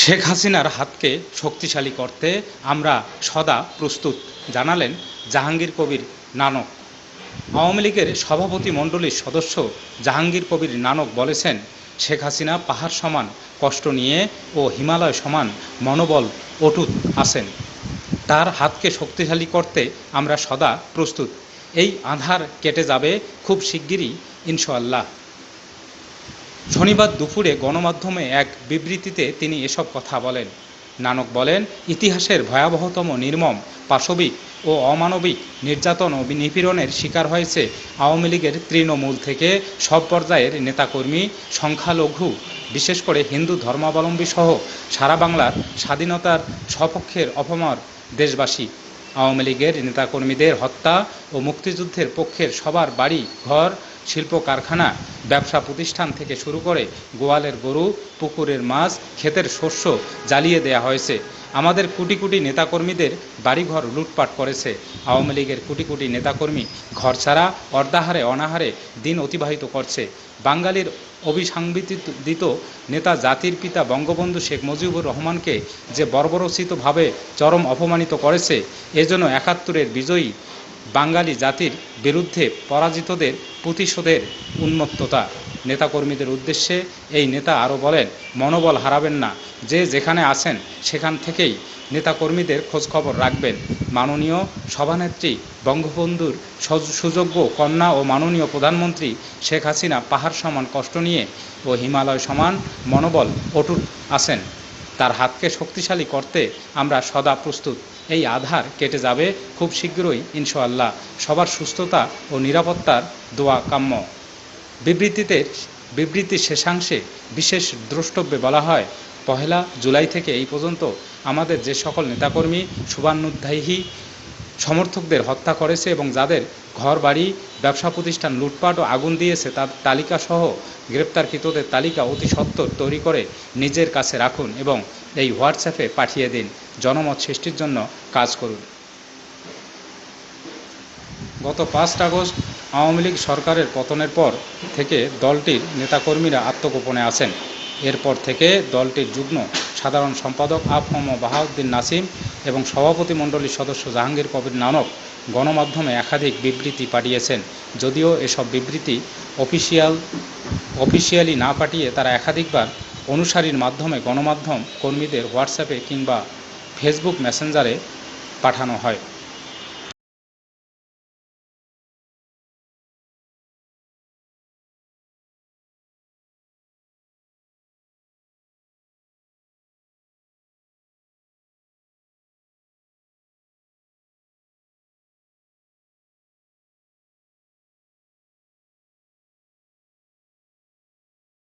শেখ হাসিনার হাতকে শক্তিশালী করতে আমরা সদা প্রস্তুত। জানালেন জাহাঙ্গীর কবির নানক। আওয়ামী লীগের সভাপতি মণ্ডলীর সদস্য জাহাঙ্গীর কবির নানক বলেছেন, শেখ হাসিনা পাহাড় সমান কষ্ট নিয়ে ও হিমালয় সমান মনোবল অটুট আছেন। তার হাতকে শক্তিশালী করতে আমরা সদা প্রস্তুত। এই আধার কেটে যাবে খুব শিগগিরই, ইনশাআল্লাহ। শনিবার দুপুরে গণমাধ্যমে এক বিবৃতিতে তিনি এসব কথা বলেন। নানক বলেন, ইতিহাসের ভয়াবহতম নির্মম, পাশবিক ও অমানবিক নির্যাতন ও নিপীড়নের শিকার হয়েছে আওয়ামী লীগের তৃণমূল থেকে সব পর্যায়ের নেতাকর্মী, সংখ্যালঘু, বিশেষ করে হিন্দু ধর্মাবলম্বী সহ সারা বাংলার স্বাধীনতার সপক্ষের অপমর দেশবাসী। আওয়ামী লীগের নেতাকর্মীদের হত্যা ও মুক্তিযুদ্ধের পক্ষের সবার বাড়ি, ঘর শিল্প কারখানা ব্যবসা প্রতিষ্ঠান থেকে শুরু করে গোয়ালের গরু, পুকুরের মাছ, ক্ষেতের শস্য জ্বালিয়ে দেয়া হয়েছে। আমাদের কোটি কোটি নেতাকর্মীদের বাড়িঘর লুটপাট করেছে। আওয়ামী লীগের কোটি কোটি নেতাকর্মী ঘর ছাড়া, অর্ধাহারে, অনাহারে দিন অতিবাহিত করছে। বাঙালির অবিসাংবিত নেতা জাতির পিতা বঙ্গবন্ধু শেখ মুজিবুর রহমানকে যে বর্বরচিতভাবে চরম অপমানিত করেছে এজন্য একাত্তরের বিজয়ী বাঙালি জাতির বিরুদ্ধে পরাজিতদের প্রতিশোধের উন্মত্ততা। নেতাকর্মীদের উদ্দেশ্যে এই নেতা আরও বলেন, মনোবল হারাবেন না, যে যেখানে আছেন সেখান থেকেই নেতাকর্মীদের খোঁজখবর রাখবেন। মাননীয় সভানেত্রী বঙ্গবন্ধুর সুযোগ্য কন্যা ও মাননীয় প্রধানমন্ত্রী শেখ হাসিনা পাহাড় সমান কষ্ট নিয়ে ও হিমালয় সমান মনোবল অটুট আছেন। তার হাতকে শক্তিশালী করতে আমরা সদা প্রস্তুত। এই আধার কেটে যাবে খুব শীঘ্রই, ইনশাআল্লাহ। সবার সুস্থতা ও নিরাপত্তার দোয়া কাম্য। বিবৃতিতে বিবৃতির শেষাংশে বিশেষ দ্রষ্টব্যে বলা হয়, পহেলা জুলাই থেকে এই পর্যন্ত আমাদের যে সকল নেতাকর্মী, শুভানুধ্যায়ী সমর্থকদের হত্যা করেছে এবং যাদের ঘর বাড়ি ব্যবসা প্রতিষ্ঠান, লুটপাট ও আগুন দিয়েছে তার তালিকা সহ গ্রেপ্তারকৃতদের তালিকা অতি সত্বর তৈরি করে নিজের কাছে রাখুন এবং এই হোয়াটসঅ্যাপে পাঠিয়ে দিন। জনমত সৃষ্টির জন্য কাজ করুন। গত পাঁচ আগস্ট আওয়ামী লীগ সরকারের পতনের পর থেকে দলটির নেতাকর্মীরা আত্মগোপনে আছেন। এরপর থেকে দলটির যুগ্ম সাধারণ সম্পাদক আফ আফম বাহাউদ্দিন নাসিম এবং সভাপতিমণ্ডলীর সদস্য জাহাঙ্গীর কবির নানক গণমাধ্যমে একাধিক বিবৃতি পাঠিয়েছেন। যদিও এসব বিবৃতি অফিসিয়াল, অফিসিয়ালি না পাঠিয়ে তারা একাধিকবার অনুসারীর মাধ্যমে গণমাধ্যম কর্মীদের হোয়াটসঅ্যাপে কিংবা ফেসবুক মেসেঞ্জারে পাঠানো হয়।